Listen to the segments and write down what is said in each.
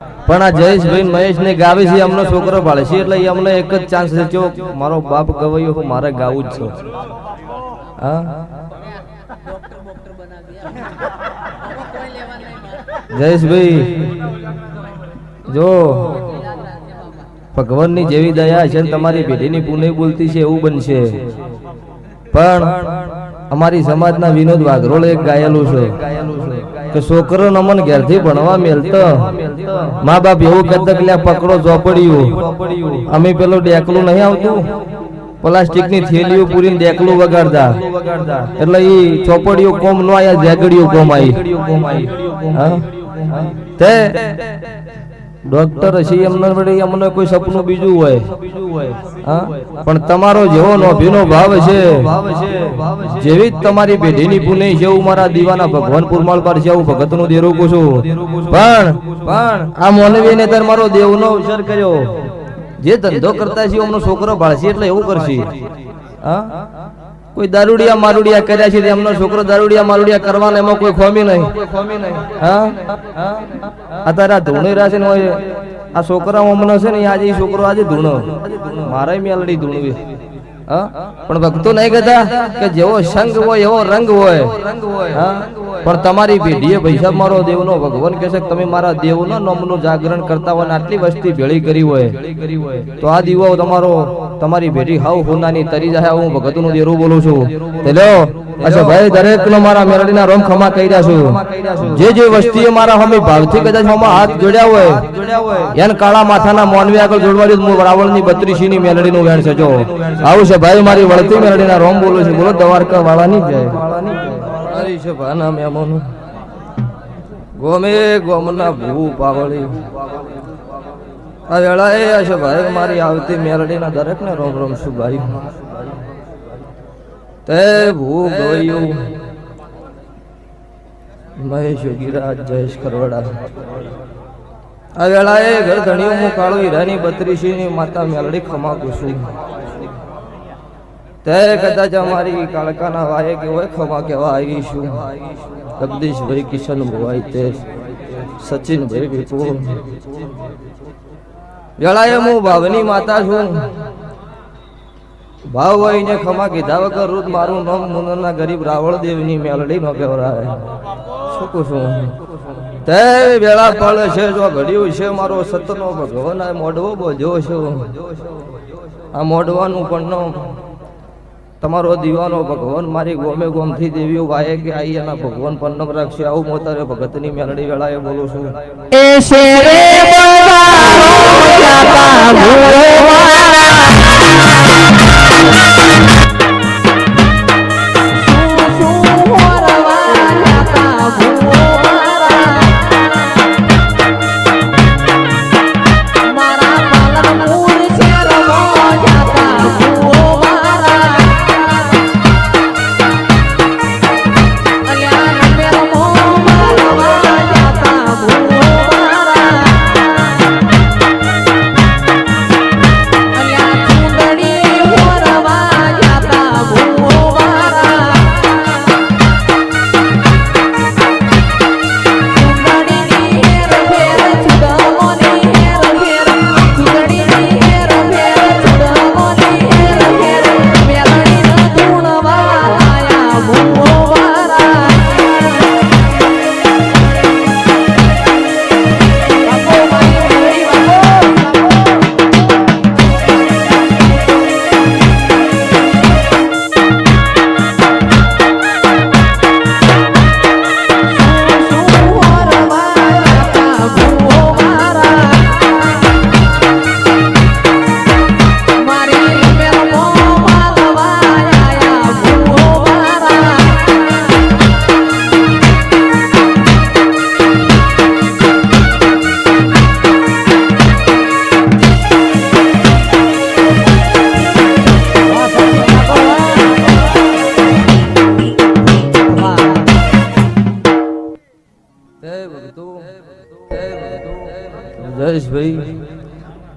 પણ આ જયેશભાઈ મહેશ ને ગાવે છે અમને છોકરો પાડે છે એટલે અમને એક જ ચાન્સ છે. મારો બાપ ગવાયો હું મારે ગાવું જ છે. જયેશભાઈ, જો ભગવાનની જેવી દયા છે ને તમારી પેઢીની પુનઃ બોલતી છે, એવું બનશે. પણ અમારી સમાજના વિનોદ વાઘરોળ એક ગાયેલું છે. કે છોકરો નમન ઘેરથી ભણવા મેલતો. મા બાપ એવું કહેતા કે પકડો ચોપડિયું અમે પેલું ડેકલું નહીં આવતું. પ્લાસ્ટિકની થેલીઓ પૂરીને ડેકલું વગાડતા. એટલે એ ચોપડીઓ કોમ નો આયા ઝેગડીઓ કોમ આવી? તે ડોક્ટર છે એમને વળી અમને કોઈ સપનું બીજું હોય. પણ તમારો જેવો નોભીનો ભાવ છે જેવી જ તમારી પેઢીની છે જેવું મારા દીવાના ભગવાન પુરમાળ પર છે હું ભગતનું દેરોગું છું. પણ પણ આ મોનવી ને મારો દેવનો અવસર કર્યો. જે ધંધો કરતા છે એમનો છોકરો ભાળશે એટલે એવું કરશે. હા? કોઈ દારૂડિયા મારુડિયા કર્યા છે એમનો છોકરો દારૂડિયા મારુડિયા કરવાનો એમાં કોઈ ખોમી નહીં. હા? અત્યારે આ ધૂણી છે ને હોય આ છોકરા હમણાં છે ને, આજે છોકરો આજે ધૂણો. મારે મેલડી ધૂણવી. પણ ભક્તો નહીં કહેતા કે જેવો સંગ હોય, એવો રંગ હોય. પણ તમારી પેઢીએ પૈસા મારો દેવનો, ભગવાન કહે છે કે તમે મારા દેવના નામનું જાગરણ કરતા હોય આટલી વસ્તી ભેળી કરી હોય. તો આ દીવો તમારો તમારી ભેટી હાવ હોનાની તરી જાય હું ભગતનું દેરું બોલું છું. હેલો અચ્છા ભાઈ દરેક નો મારા મેરડીના રોમ ખમા કર્યા છું. જે જે વસ્તીએ મારા હમી ભાવથી કદાચ હમા હાથ જોડ્યા હોય એન કાળા માથાના મોનવી આગળ જોડવાડી હું રાવણની બત્રીસી ની મેલડીનું વેણ છે જો. આવું છે ભાઈ મારી વળતી મેલડીના રોમ બોલું છું બોલો દ્વારકા વાળા ની જય. છે ભાના મેમોનું. ગોમે ગોમના ભૂ પાવળી. આ વેળા એ છે ભાઈ, મારી આવતી મેલડીના દરેક ને રોમ રોમ શું ભાઈ. તે ભૂ ગયું. મહેશ યોગીરાજ જયેશ કરવડા આ વેળા એ ઘર ધણીઓ હું કાળો હીરાની બત્રીસી ની માતા મેલડી ખમા છું. તે કદાચ અમારી કાળકાના વાયે કે હોય ખમા કેવા આવીશું જગદીશભાઈ કિશન ભવાઈ તે, સચિનભાઈ વિપુલ. વેળાએ હું ભાવની માતા છું. ભાવ હોય ને ખમા કીધા વગર રૂદ મારું નામ મુનરના ગરીબ રાવળ દેવની મેલડી નો કહેવરાય શું કહું છું તે વેળા પળે છે, જો ઘડ્યું છે, મારો સતનો ભગવાન, આ મોઢવો બોજો છે. આ મોઢવાનું પણ તમારો દીવાનો ભગવાન મારી ગોમે ગોમથી દેવીઓ વાયે કે આઈ એના ભગવાન પન્નમ રાખશે આવું મોતારે ભગતની મેલડી વેળાએ બોલું છું. Yeah, yeah.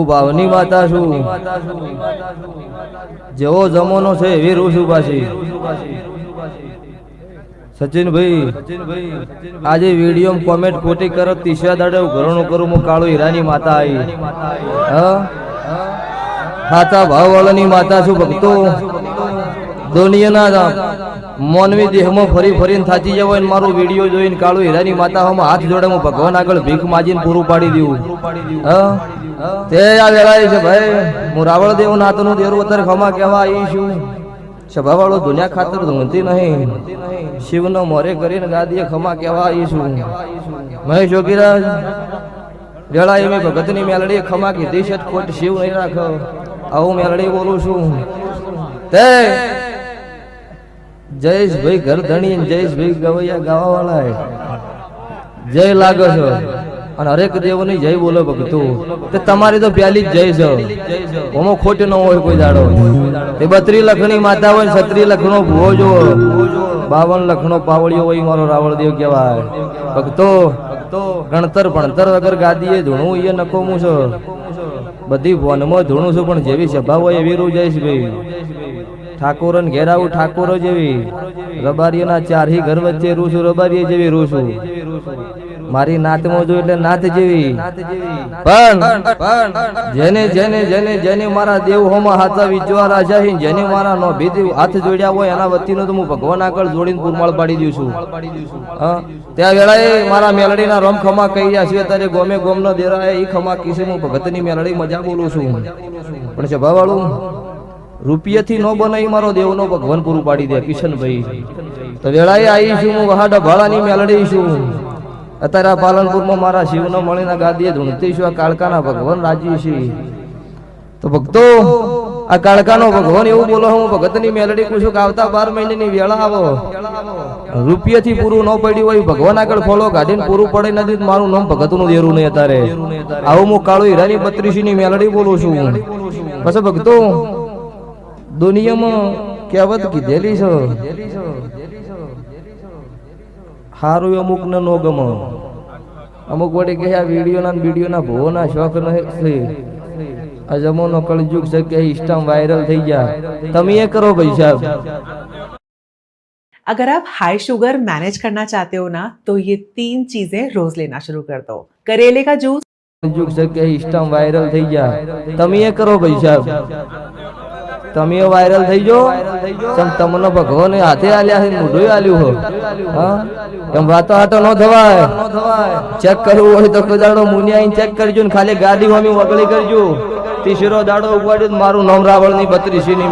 હું ભાવની માતા છું. જેવો જમોનો છે એવી રૂ પાછી સચિનભાઈ, આજે વીડિયો કોમેન્ટ ખોટી કરત, તીસરા દાડે હું ઘરનું કરું, હું કાળો હીરાની માતા આવી હા? ભાવ ભાવવાળાની માતા છું ભક્તો. દુનિયાના મોનવી દેહમાં ફરી ફરીને થાચી જવો અને મારો વીડિયો જોઈને કાળું હીરાની માતાઓમાં હાથ જોડે હું ભગવાન આગળ ભીખ માજીને પૂરું પાડી હા? તે આ વેળાએ છે ભાઈ, હું રાવળ દેવ નાતનું દેરું અત્યારે ખમા કહેવા આવી છું. સભાવાળો દુનિયા ખાતર ધૂંધતી નહીં. શિવનો મોરે કરીને ગાદીએ ખમા કહેવા આવી છું. મહેશ જોગીરાજ, વેળાએ મેં ભગતની મેલડી ખમા કીધી છે, ખોટ શિવ નહીં રાખો. આવું મેલડી બોલું છું. તે જયેશભાઈ ઘરધણી જયેશભાઈ ગવૈયા ગાવા વાળા જય લાગો છો. અને હરેક દેવની જય બોલો ભક્તો. તે તમારી તો પ્યાલી જ જય છે. ઓમો ખોટ ન હોય કોઈ દાડો. તે બત્રી લખણી માતા હોય છત્રી લખનો ભૂવો જો બાવન લખનો પાવળિયો હોય મારો રાવળ દેવ કહેવાય. ભક્તો, ગણતર ભણતર વગર ગાદીએ ધૂણું એ નકોમું છે. બધી વનમાં ધૂણું છું, પણ જેવી સભા હોય એવી રૂ જઈશ ભાઈ. ઠાકોર ને ઘેરાવું ઠાકોરો જેવી. રબારીઓના ચારહી ઘર વચ્ચે રૂસું રબારીએ જેવી રૂસું મારી નાતમાં જો એટલે નાત જેવી. પણ જેને જેને જેને જેને મારા દેવ હોમાં હાથા રાજા છે જેને મારા નો ભીતી હાથ જોડ્યા હોય, એના વતીનો તો હું ભગવાન આગળ જોડીને પુરમાળ પાડી દઉં છું. ત્યાં વેળાએ મારા મેલડીના રમ ખમા કહી રહ્યા છે અત્યારે ગોમે ગોમનો દેરાય એ ખમા કીશે હું ભગતની મેલડી મજા બોલું છું. પણ છે વાળું રૂપિયાથી નો બનાવી મારો દેવનો ભગવાન પૂરું પાડી દે કિશનભાઈ. તો વેળાએ આવી છું હું વહાડા ભાળાની મેલડી છું. અત્યારે આ પાલનપુરમાં મારા શિવનો મળીને ગાદીએ ધૂણતી છું આ કાળકાના ભગવાન રાજી છે. તો ભક્તો આ કાળકાનો ભગવાન એવું બોલો હું ભગતની મેલડી પૂછું કે આવતા બાર મહિનાની વેળા આવો. રૂપિયાથી પૂરું ન પડ્યું હોય ભગવાન આગળ ફોલો કાઢીને પૂરું પડે નથી મારું નામ ભગતનું દેરું નહીં અત્યારે. આવું હું કાળો હીરાની બત્રીસી ની મેલડી બોલું છું. પછી ભક્તો દુનિયામાં કહેવત કીધેલી છે હારું અમુક ને નો ગમો અમુક વડે કે આ વિડીયો ના વિડીયો ના ભૂવો ના શોખ નથી આ જમાનો કળજુગ છે કે ઇન્સ્ટામ વાયરલ થઈ ગયા તમે એ કરો ભાઈ સાહેબ अगर आप हाई शुगर मैनेज करना चाहते हो ना तो ये तीन चीजें रोज लेना शुरू कर दो करेले का जूस કળજુગ છે કે ઇન્સ્ટામ વાયરલ થઈ ગયા તમે એ કરો ભાઈ સાહેબ તમે વાયરલ થઈ જો તમને ભગવાને હાથે આલ્યા છે મોઢું આલ્યું હો? એમ વાતો હાટો ન થવાય ચેક કરવું હોય તો કદાડો દાડો મુનિયા આઈને ચેક કરજો ને ખાલી ગાડી હોમી વગળી કરજો. તીસરો દાડો ઉપાડ્યો મારું નામ રાવણની બત્રીસી ની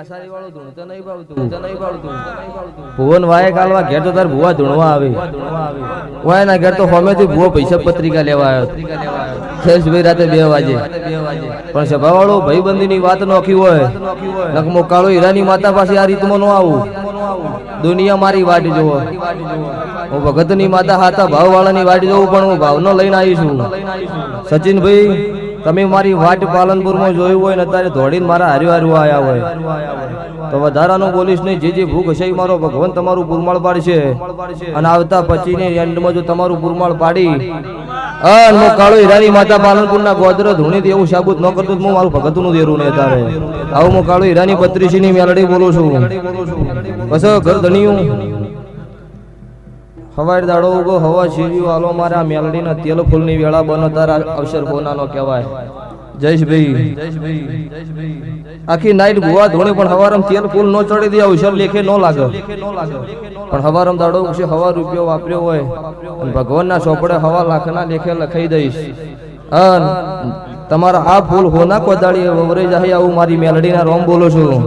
લાસારી વાળું ધૂણતો નહીં ભાવતું નહીં ભાવતું ભુવન વાય કાલવા ઘેર તો તાર ભુવા ધૂણવા આવે. વાય ના ઘેર તો હોમેથી ભુવો પૈસા પત્રિકા લેવા આવ્યો. ખેસભાઈ રાતે બે વાગે. પણ સભા વાળો ભાઈબંધીની વાત નોખી હોય. નકમો કાળો હીરાની માતા પાસે આ રીતમાં ન આવું. દુનિયા મારી વાટ જોવો હું ભગતની માતા હાથા ભાવ વાળાની વાટ જોઉં પણ હું ભાવનો લઈને આવી છું. સચિનભાઈ તમે મારી વાટ પાલનપુરમાં જોયું હોય ને અત્યારે ધોળીને મારા હાર્યું હાર્યું આવ્યા હોય. તો વધારાનું બોલીશ નહીં, જે જે ભૂખ હશે મારો ભગવાન તમારું પુરમાળ પાડશે. અને આવતા પચીને એન્ડમાં જો તમારું પુરમાળ પાડી, અને કાળો હિરાની માતા પાલનપુરના ગોદર ધૂણી એવું સાબુત ન કરતો હું મારું ભગતનું દેરું નહીં અત્યારે આવું હું કાળો હિરાની બત્રીસી ની મેલડી બોલું છું. બસ ઘર ધણિયું. હવાઈ દાડો ઉગો હવા શીર્યું આલો મારા મેલડીના તેલ ફૂલની વેળા બનો તારા અવસર હોનાનો કહેવાય. જયેશભાઈ આખી નાઈટ ગુવા ધોણી, પણ હવારમ તેલ ફૂલ નો ચડી દે, અવસર લેખે નો લાગે. પણ હવારમ દાડો ઉગશે, હવા રૂપિયો વાપર્યો હોય. ભગવાનના ચોપડે હવા લાખના લેખે લખાઈ દઈશ. અન તમારા આ ફૂલ હોના કોદાળી વવરે જાય આવું મારી મેલડીના રોમ બોલો છું.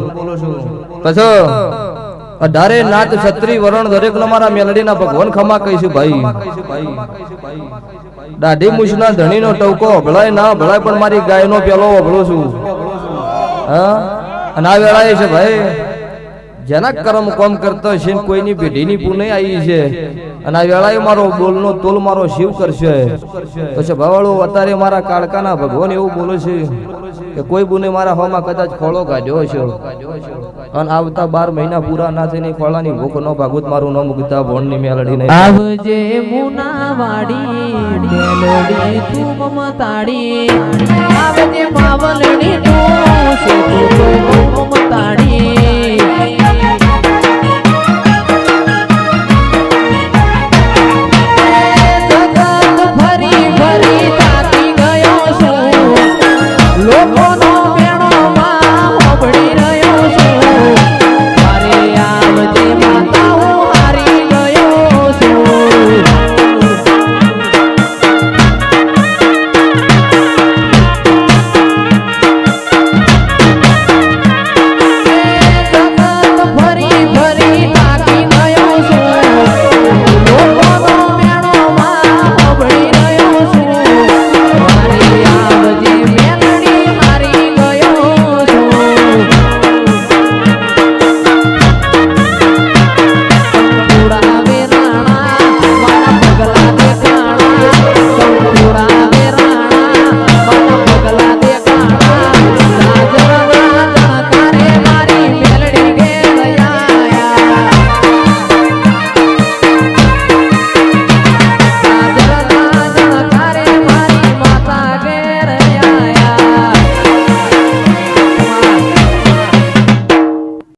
પછી અઢારે નાત છત્રી વરણ દરેક મારા મેલડીના ભગવાન ખમા કહીશું ભાઈ. દાઢી મૂછના ધણીનો ટવકો અભળાય ના અભળાય પણ મારી ગાયનો પેલો અભળો છું. હા? અને આ વેળાએ છે ભાઈ, જેના કર્મ કોમ કરતો છે ને કોઈની પેઢીની પુનઃ આવી છે. અને આ વેળાએ મારો બોલનો તોલ મારો શિવ કરશે. પછી ભવાળો, અત્યારે મારા કાળકાના ભગવાન એવું બોલે છે. કે કોઈ બુને મારા હોમાં કદાચ ખોળો કાઢ્યો છે અને આવતા બાર મહિના પૂરા ના થઈને ખોળાની ભૂખ નો ભાગવત, મારું ન મુકતા ભોણની મેલડી નહીં. આવજે મુનાવાડી, મેલડી તું મમતાડી. આવજે માવલડી તું તું મમતાડી.